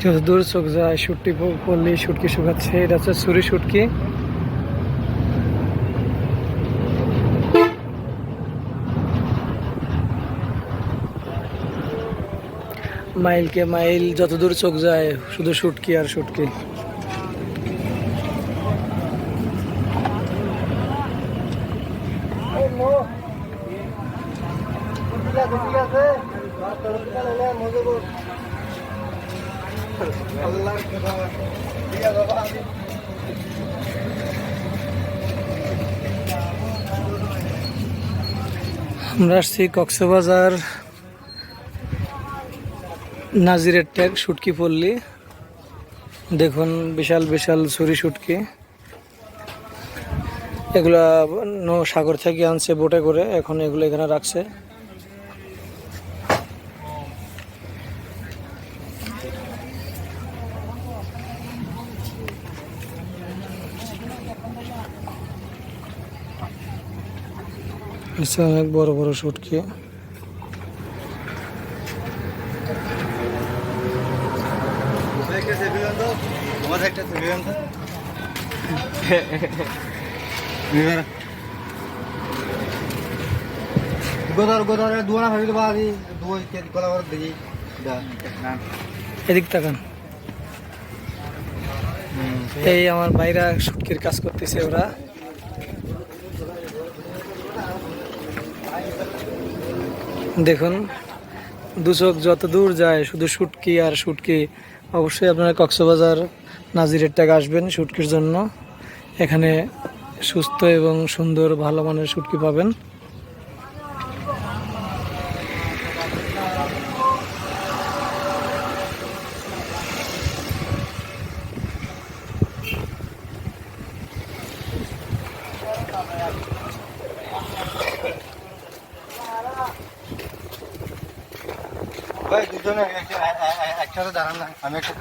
যত দূর চোখ যায় শুটকি পড়লেই শুটকি শুকাচ্ছে। এটা হচ্ছে ছুরি শুটকি মাইলকে মাইল যত দূর চোখ যায়, শুধু শুটকি আর শুটকি আমরা আসছি কক্সবাজার নাজিরের ট্যাগ শুটকি পল্লি। দেখুন বিশাল বিশাল ছুরি শুটকি। এগুলা সাগর থেকে আনছে বোটে করে, এখন এগুলো এখানে রাখছে। নিচে অনেক বড় বড় শুটকি একটা সেলফি দেন তো আমার একটা সেলফি দেন তো গোদার গোদার দুয়ানা ভাবি এদিক তাকান। এই আমার ভাইরা শুটকির কাজ করতেছে ওরা। দেখুন, দুচোখ যত দূর যায়, শুধু শুটকি আর শুটকি অবশ্যই আপনারা কক্সবাজার নাজিরের টাকা আসবেন শুটকির জন্য। এখানে সুস্থ এবং সুন্দর, ভালো মানের শুটকি পাবেন। ভাই দুজনে একসাথে দাঁড়ান না আমি একটা